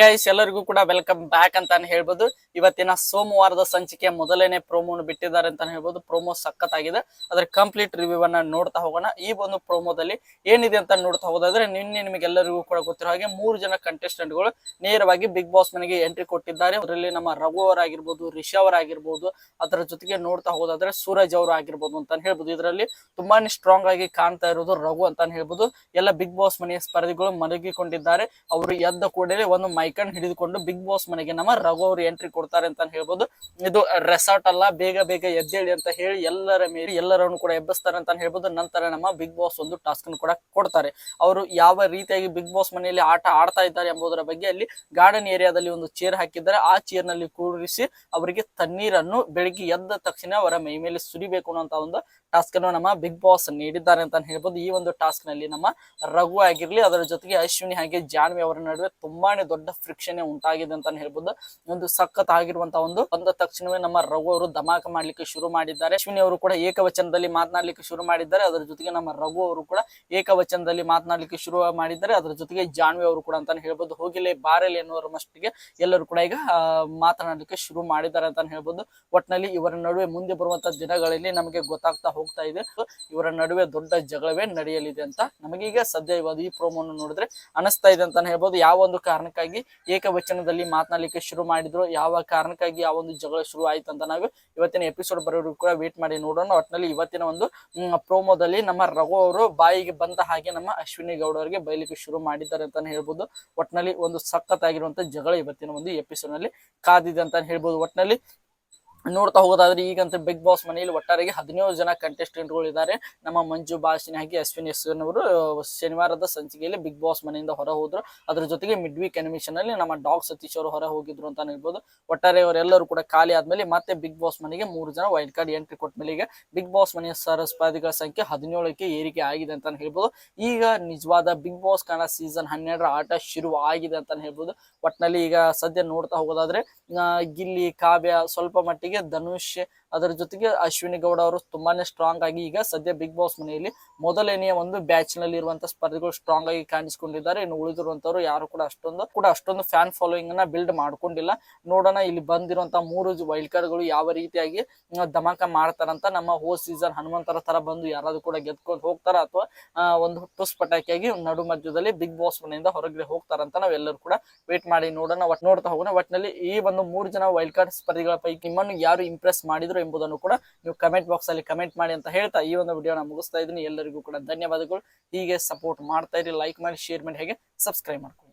Guys ಎಲ್ಲರಿಗೂ ಕೂಡ welcome back ಅಂತಾನೆ ಹೇಳ್ಬೋದು. ಇವತ್ತಿನ ಸೋಮವಾರದ ಸಂಚಿಕೆ ಮೊದಲನೇ ಪ್ರೋಮೋನ ಬಿಟ್ಟಿದ್ದಾರೆ ಅಂತಾನೆ ಹೇಳ್ಬೋದು. ಪ್ರೋಮೋ ಸಖತ್ತಾಗಿದೆ. ಅದ್ರ ಕಂಪ್ಲೀಟ್ ರಿವ್ಯೂ ಅನ್ನ ನೋಡ್ತಾ ಹೋಗೋಣ. ಈ ಒಂದು ಪ್ರೋಮೋದಲ್ಲಿ ಏನಿದೆ ಅಂತ ನೋಡ್ತಾ ಹೋಗೋದಾದ್ರೆ ನಿನ್ನೆ ನಿಮಗೆಲ್ಲರಿಗೂ ಕೂಡ ಗೊತ್ತಿರೋ ಹಾಗೆ ಮೂರು ಜನ ಕಂಟೆಸ್ಟೆಂಟ್ಗಳು ನೇರವಾಗಿ ಬಿಗ್ ಬಾಸ್ ಮನೆಗೆ ಎಂಟ್ರಿ ಕೊಟ್ಟಿದ್ದಾರೆ. ಅದರಲ್ಲಿ ನಮ್ಮ ರಘು ಅವರಾಗಿರ್ಬೋದು ರಿಷಾ ಅವರಾಗಿರ್ಬೋದು ಅದರ ಜೊತೆಗೆ ನೋಡ್ತಾ ಹೋದಾದ್ರೆ ಸೂರಜ್ ಅವರು ಆಗಿರ್ಬೋದು ಅಂತ ಹೇಳ್ಬೋದು. ಇದರಲ್ಲಿ ತುಂಬಾನೇ ಸ್ಟ್ರಾಂಗ್ ಆಗಿ ಕಾಣ್ತಾ ಇರೋದು ರಘು ಅಂತಾನೆ ಹೇಳ್ಬೋದು. ಎಲ್ಲ ಬಿಗ್ ಬಾಸ್ ಮನೆಯ ಸ್ಪರ್ಧಿಗಳು ಮಲಗಿಕೊಂಡಿದ್ದಾರೆ. ಅವರು ಎದ್ದ ಕೂಡಲೇ ಒಂದು ಮೈಕನ್ ಹಿಡಿದುಕೊಂಡು ಬಿಗ್ ಬಾಸ್ ಮನೆಗೆ ನಮ್ಮ ರಘು ಅವರು ಎಂಟ್ರಿ ಕೊಡ್ತಾರೆ ಅಂತ ಹೇಳ್ಬೋದು. ಇದು ರೆಸಾರ್ಟ್ ಅಲ್ಲ, ಬೇಗ ಬೇಗ ಎದ್ದೇಳಿ ಅಂತ ಹೇಳಿ ಎಲ್ಲರ ಮೇಲೆ ಎಲ್ಲರನ್ನು ಕೂಡ ಎಬ್ಬಿಸ್ತಾರೆ ಅಂತ ಹೇಳ್ಬೋದು. ನಂತರ ನಮ್ಮ ಬಿಗ್ ಬಾಸ್ ಒಂದು ಟಾಸ್ಕ್ ಕೂಡ ಕೊಡ್ತಾರೆ. ಅವರು ಯಾವ ರೀತಿಯಾಗಿ ಬಿಗ್ ಬಾಸ್ ಮನೆಯಲ್ಲಿ ಆಟ ಆಡ್ತಾ ಇದ್ದಾರೆ ಎಂಬುದರ ಬಗ್ಗೆ ಅಲ್ಲಿ ಗಾರ್ಡನ್ ಏರಿಯಾದಲ್ಲಿ ಒಂದು ಚೇರ್ ಹಾಕಿದ್ದಾರೆ. ಆ ಚೇರ್ನಲ್ಲಿ ಕೂರಿಸಿ ಅವರಿಗೆ ತಣ್ಣೀರನ್ನು ಬೆಳಿಗ್ಗೆ ಎದ್ದ ತಕ್ಷಣ ಅವರ ಮೈ ಮೇಲೆ ಸುರಿಬೇಕು ಅನ್ನೋ ಒಂದು ಟಾಸ್ಕ್ ಅನ್ನು ನಮ್ಮ ಬಿಗ್ ಬಾಸ್ ನೀಡಿದ್ದಾರೆ ಅಂತ ಹೇಳ್ಬೋದು. ಈ ಒಂದು ಟಾಸ್ಕ್ನಲ್ಲಿ ನಮ್ಮ ರಘು ಆಗಿರ್ಲಿ, ಅದರ ಜೊತೆಗೆ ಅಶ್ವಿನಿ ಹಾಗೆ ಜಾನ್ವಿ ಅವರ ನಡುವೆ ತುಂಬಾನೇ ದೊಡ್ಡ ಫ್ರಿಕ್ಷನ್ ಉಂಟಾಗಿದೆ ಅಂತ ಹೇಳ್ಬೋದು. ಒಂದು ಸಖತ್ ಆಗಿರುವಂತಹ ಒಂದು ಬಂದ ತಕ್ಷಣವೇ ನಮ್ಮ ರಘು ಅವರು ಧಮಾಕ ಮಾಡ್ಲಿಕ್ಕೆ ಶುರು ಮಾಡಿದ್ದಾರೆ. ಅಶ್ವಿನಿ ಅವರು ಕೂಡ ಏಕವಚನದಲ್ಲಿ ಮಾತನಾಡ್ಲಿಕ್ಕೆ ಶುರು ಮಾಡಿದ್ದಾರೆ. ಅದರ ಜೊತೆಗೆ ನಮ್ಮ ರಘು ಅವರು ಕೂಡ ಏಕವಚನದಲ್ಲಿ ಮಾತನಾಡ್ಲಿಕ್ಕೆ ಶುರು ಮಾಡಿದ್ದಾರೆ. ಅದರ ಜೊತೆಗೆ ಜಾನ್ವಿ ಅವರು ಕೂಡ ಅಂತಾನೆ ಹೇಳ್ಬೋದು. ಹೋಗಿಲೆ ಬಾರಲಿ ಎನ್ನುವರ ಮಸ್ಟಿಗೆ ಎಲ್ಲರೂ ಕೂಡ ಈಗ ಮಾತನಾಡ್ಲಿಕ್ಕೆ ಶುರು ಮಾಡಿದ್ದಾರೆ ಅಂತಾನೆ ಹೇಳ್ಬೋದು. ಒಟ್ನಲ್ಲಿ ಇವರ ನಡುವೆ ಮುಂದೆ ಬರುವಂತ ದಿನಗಳಲ್ಲಿ ನಮಗೆ ಗೊತ್ತಾಗ್ತಾ ಹೋಗ್ತಾ ಇದೆ. ಇವರ ನಡುವೆ ದೊಡ್ಡ ಜಗಳವೇ ನಡೆಯಲಿದೆ ಅಂತ ನಮಗೀಗ ಸದ್ಯ ಇವಾಗ ಈ ಪ್ರೋಮೋನ ನೋಡಿದ್ರೆ ಅನಿಸ್ತಾ ಇದೆ ಅಂತಾನೆ ಹೇಳ್ಬೋದು. ಯಾವ ಒಂದು ಕಾರಣಕ್ಕಾಗಿ ಏಕವಚನದಲ್ಲಿ ಮಾತನಾಡಲಿಕ್ಕೆ ಶುರು ಮಾಡಿದ್ರು. ಯಾವ ಕಾರಣಕ್ಕಾಗಿ ಆ ಒಂದು ಜಗಳ ಶುರು ಆಯ್ತು ಅಂತ ನಾವು ಇವತ್ತಿನ ಎಪಿಸೋಡ್ ಬರೋರು ಕೂಡ ವೇಟ್ ಮಾಡಿ ನೋಡೋಣ. ಒಟ್ಟಿನಲ್ಲಿ ಇವತ್ತಿನ ಒಂದು ಪ್ರೋಮೋದಲ್ಲಿ ನಮ್ಮ ರಘು ಅವರು ಬಾಯಿಗೆ ಬಂದ ಹಾಗೆ ನಮ್ಮ ಅಶ್ವಿನಿ ಗೌಡ ಅವರಿಗೆ ಬಯಲಿಕ್ಕೆ ಶುರು ಮಾಡಿದ್ದಾರೆ ಅಂತಾನೆ ಹೇಳ್ಬೋದು. ಒಟ್ಟಿನಲ್ಲಿ ಒಂದು ಸಖತ್ ಆಗಿರುವಂತಹ ಜಗಳ ಇವತ್ತಿನ ಒಂದು ಎಪಿಸೋಡ್ನಲ್ಲಿ ಕಾದಿದೆ ಅಂತಾನೆ ಹೇಳ್ಬೋದು. ಒಟ್ಟಿನಲ್ಲಿ ನೋಡ್ತಾ ಹೋಗೋದಾದ್ರೆ ಈಗಂತ ಬಿಗ್ ಬಾಸ್ ಮನೆಯಲ್ಲಿ ಒಟ್ಟಾರೆಗೆ ಹದಿನೇಳು ಜನ ಕಂಟೆಸ್ಟೆಂಟ್ಗಳು ಇದ್ದಾರೆ. ನಮ್ಮ ಮಂಜು ಬಾಸಿನ ಹಾಗೆ ಅಶ್ವಿನಿ ಎಸ್ವನ್ ಅವರು ಶನಿವಾರದ ಸಂಚಿಕೆಯಲ್ಲಿ ಬಿಗ್ ಬಾಸ್ ಮನೆಯಿಂದ ಹೊರ ಹೋದ್ರು. ಅದ್ರ ಜೊತೆಗೆ ಮಿಡ್ ವೀಕ್ ಅನಿಮೇಷನ್ ಅಲ್ಲಿ ನಮ್ಮ ಡಾಗ್ ಸತೀಶ್ ಅವರು ಹೊರ ಹೋಗಿದ್ರು ಅಂತ ಹೇಳ್ಬೋದು. ಒಟ್ಟಾರೆ ಅವರೆಲ್ಲರೂ ಕೂಡ ಖಾಲಿ ಆದ್ಮೇಲೆ ಮತ್ತೆ ಬಿಗ್ ಬಾಸ್ ಮನೆಗೆ ಮೂರು ಜನ ವೈಲ್ಡ್ ಕಾರ್ಡ್ ಎಂಟ್ರಿ ಕೊಟ್ಟ ಮೇಲೆ ಈಗ ಬಿಗ್ ಬಾಸ್ ಮನೆಯ ಸರ ಸ್ಪರ್ಧಿಗಳ ಸಂಖ್ಯೆ ಹದಿನೇಳಕ್ಕೆ ಏರಿಕೆ ಆಗಿದೆ ಅಂತ ಹೇಳ್ಬೋದು. ಈಗ ನಿಜವಾದ ಬಿಗ್ ಬಾಸ್ ಕನ್ನಡ ಸೀಸನ್ ಹನ್ನೆರಡರ ಆಟ ಶುರು ಆಗಿದೆ ಅಂತ ಹೇಳ್ಬೋದು. ಒಟ್ನಲ್ಲಿ ಈಗ ಸದ್ಯ ನೋಡ್ತಾ ಹೋಗೋದಾದ್ರೆ ಗಿಲ್ಲಿ, ಕಾವ್ಯ ಸ್ವಲ್ಪ ಮಟ್ಟಿಗೆ da noche ಅದರ ಜೊತೆಗೆ ಅಶ್ವಿನಿ ಗೌಡ ಅವರು ತುಂಬಾನೇ ಸ್ಟ್ರಾಂಗ್ ಆಗಿ ಈಗ ಸದ್ಯ ಬಿಗ್ ಬಾಸ್ ಮನೆಯಲ್ಲಿ ಮೊದಲನೆಯ ಒಂದು ಬ್ಯಾಚ್ನಲ್ಲಿ ಇರುವಂತ ಸ್ಪರ್ಧಿಗಳು ಸ್ಟ್ರಾಂಗ್ ಆಗಿ ಕಾಣಿಸಿಕೊಂಡಿದ್ದಾರೆ. ಇನ್ನು ಉಳಿದಿರುವಂತವರು ಯಾರು ಕೂಡ ಅಷ್ಟೊಂದು ಕೂಡ ಅಷ್ಟೊಂದು ಫ್ಯಾನ್ ಫಾಲೋಯಿಂಗ್ ಅನ್ನ ಬಿಲ್ಡ್ ಮಾಡ್ಕೊಂಡಿಲ್ಲ. ನೋಡೋಣ, ಇಲ್ಲಿ ಬಂದಿರುವಂತಹ ಮೂರು ವೈಲ್ಡ್ ಕಾರ್ಡ್ಗಳು ಯಾವ ರೀತಿಯಾಗಿ ಧಮಾಕ ಮಾಡ್ತಾರಂತ ನಮ್ಮ ಹೋ ಸೀಸನ್ ಹನುಮಂತರ ತರ ಬಂದು ಯಾರಾದ್ರೂ ಕೂಡ ಗೆದ್ಕೊಂಡು ಹೋಗ್ತಾರ ಅಥವಾ ಒಂದು ಟುಸ್ ಪಟಾಕಿಯಾಗಿ ನಡು ಮಧ್ಯದಲ್ಲಿ ಬಿಗ್ ಬಾಸ್ ಮನೆಯಿಂದ ಹೊರಗಡೆ ಹೋಗ್ತಾರಂತ ನಾವೆಲ್ಲರೂ ಕೂಡ ವೇಟ್ ಮಾಡಿ ನೋಡೋಣ. ನೋಡ್ತಾ ಹೋಗೋಣ. ಒಟ್ಟಿನಲ್ಲಿ ಈ ಒಂದು ಮೂರು ಜನ ವೈಲ್ಡ್ ಕಾರ್ಡ್ ಸ್ಪರ್ಧಿಗಳ ಪೈಕಿ ನಿಮ್ಮನ್ನು ಯಾರು ಇಂಪ್ರೆಸ್ ಮಾಡಿದ್ರು? ಎಂಬುದನ್ನು ಕೂಡ ನೀವು ಕಮೆಂಟ್ ಬಾಕ್ಸ್ ಅಲ್ಲಿ ಕಮೆಂಟ್ ಮಾಡಿ ಅಂತ ಹೇಳ್ತಾ ಈ ಒಂದು ವಿಡಿಯೋನ ಮುಗಿಸ್ತಾ ಇದ್ದೀನಿ. ಎಲ್ಲರಿಗೂ ಕೂಡ ಧನ್ಯವಾದಗಳು. ಹೀಗೆ ಸಪೋರ್ಟ್ ಮಾಡ್ತಾ ಇರಿ ಲೈಕ್ ಮಾಡಿ ಶೇರ್ ಮಾಡಿ, ಹೇಗೆ ಸಬ್ಸ್ಕ್ರೈಬ್ ಮಾಡ್ಕೊಳ್ಳಿ.